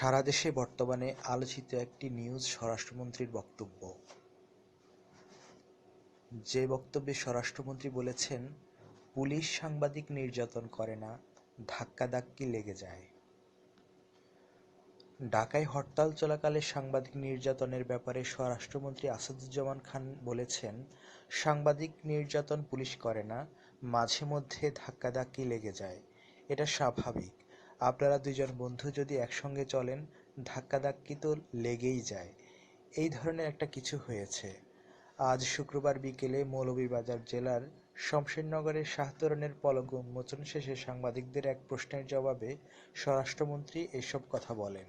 সারা দেশে বর্তমানে আলোচিত একটি নিউজ স্বরাষ্ট্রমন্ত্রীর বক্তব্য। যে বক্তব্যে স্বরাষ্ট্রমন্ত্রী বলেছেন, পুলিশ সাংবাদিক নির্যাতন করে না ধাক্কা ধাক্কাধাক্কি লেগে যায়। ঢাকায় হরতাল চলাকালে সাংবাদিক নির্যাতনের ব্যাপারে স্বরাষ্ট্রমন্ত্রী আসাদুজ্জামান খান বলেছেন, সাংবাদিক নির্যাতন পুলিশ করে না, মাঝে মধ্যে ধাক্কা ধাক্কাধাক্কি লেগে যায়। এটা স্বাভাবিক। আপনারা দুজন বন্ধু যদি একসঙ্গে চলেন, ধাক্কাধাক্কি তো লেগেই যায়। এই ধরনের একটা কিছু হয়েছে। আজ শুক্রবার বিকেলে মৌলভীবাজার জেলার শমশেরনগরের শাহতরণের পলক উন্মোচন শেষে সাংবাদিকদের এক প্রশ্নের জবাবে স্বরাষ্ট্রমন্ত্রী এসব কথা বলেন।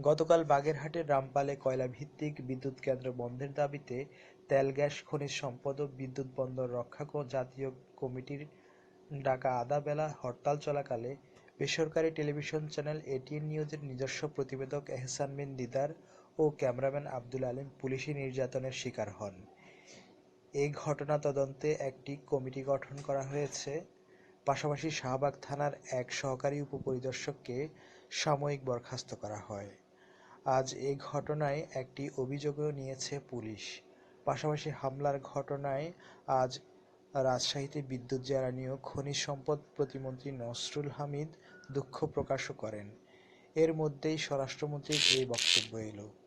গতকাল বাগেরহাটের রামপালে কয়লাভিত্তিক বিদ্যুৎ কেন্দ্র বন্ধের দাবিতে তেল, গ্যাস, খনিজ সম্পদ ও বিদ্যুৎ বন্দর রক্ষা জাতীয় কমিটির ডাকা আধা বেলা হরতাল চলাকালে বেসরকারি টেলিভিশন চ্যানেল এটিএন নিউজের নিজস্ব প্রতিবেদক এহসান বিন দিদার ও ক্যামেরাম্যান আব্দুল আলীম পুলিশি নির্যাতনের শিকার হন। এই ঘটনা তদন্তে একটি কমিটি গঠন করা হয়েছে। পাশাপাশি শাহবাগ থানার এক সহকারী উপপরিদর্শককে সাময়িক বরখাস্ত করা হয়। আজ এ ঘটনায় একটি অভিযোগও নিয়েছে পুলিশ। পাশাপাশি হামলার ঘটনায় আজ রাজশাহীতে বিদ্যুৎ জ্বালানি ও খনিজ সম্পদ প্রতিমন্ত্রী নসরুল হামিদ দুঃখ প্রকাশও করেন। এর মধ্যেই স্বরাষ্ট্রমন্ত্রীর এই বক্তব্য এলো।